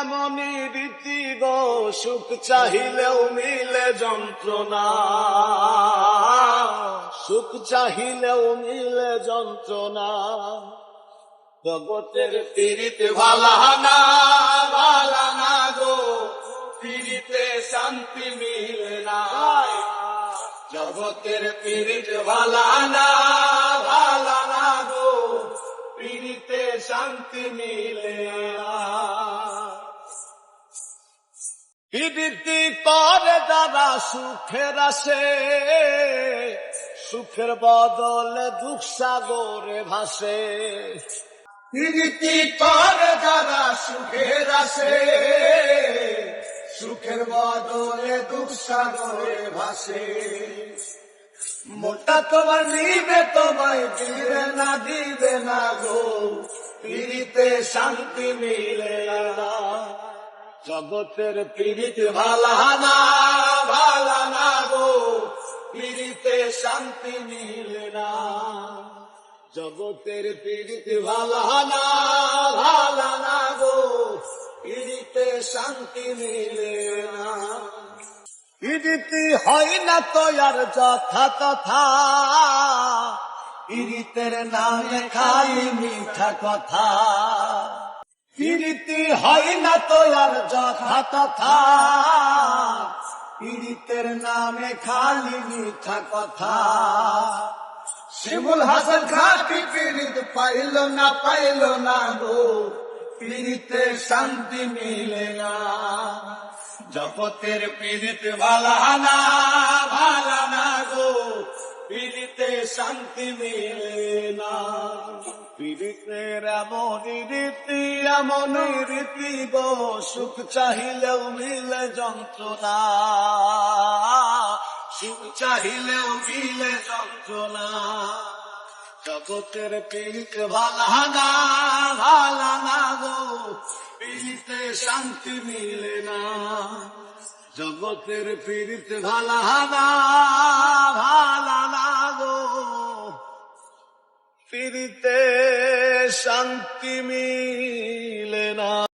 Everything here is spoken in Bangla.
এমনই রীতি গো সুখ চাহিলেও মিলে যন্ত্রণা। সুখ চাহিলেও মিলে যন্ত্রণা। জগতের পীড়িত ভালা না ভালা না গো, পীড়িতে শান্তি মিলে না। জগতের পীড়িত ভালা না ভালা না গো, পীড়িতে শান্তি মিলে না। পীড়িতি করে যারা সুখের আসে, সুখের বদলে দুঃখ সাগরে ভাসে। পীড়িতি করে যারা সুখের আসে, সুখের বদলে দুঃখ সাগরে ভাসে। মোটা তোমার নিবে, তোমায় দিবে না দিবে না গো। পীড়িতে শান্তি মিলে না। জগতের পীড়িত ভালা না ভালা না গো, পীড়িতে শান্তি মিলে না। জগতের পীড়িত ভালা না ভালা গো, পীড়িতে শান্তি মিলে না। ইরিতি হয় না তো আর যথা তথা ইরিতের নামে খাই মিঠা কথা। ইরিতি হয় না তো আর যথা তথা ইরিতের নামে খালি মিঠা কথা। শিমুল হাসান খাটি পীড়িত পাইল না পাইল না গো। পীড়িতে শান্তি মিলে না। জগতের পীড়িত ভালা না ভালা না গো। পীড়িতে শান্তি মিলে না। পীড়িতের এমন রীতি এমন রীতি সুখ চাহিলেও মিলে যন্ত্রণা। সুখ চাহিলেও মিলে যন্ত্রণা। জগতের পীড়িত ভালা না ভালা না গো পীড়িতে শান্তি মিলে না। জগতের পীড়িত ভালা না পৃথিবীতে শান্তি মিলে না।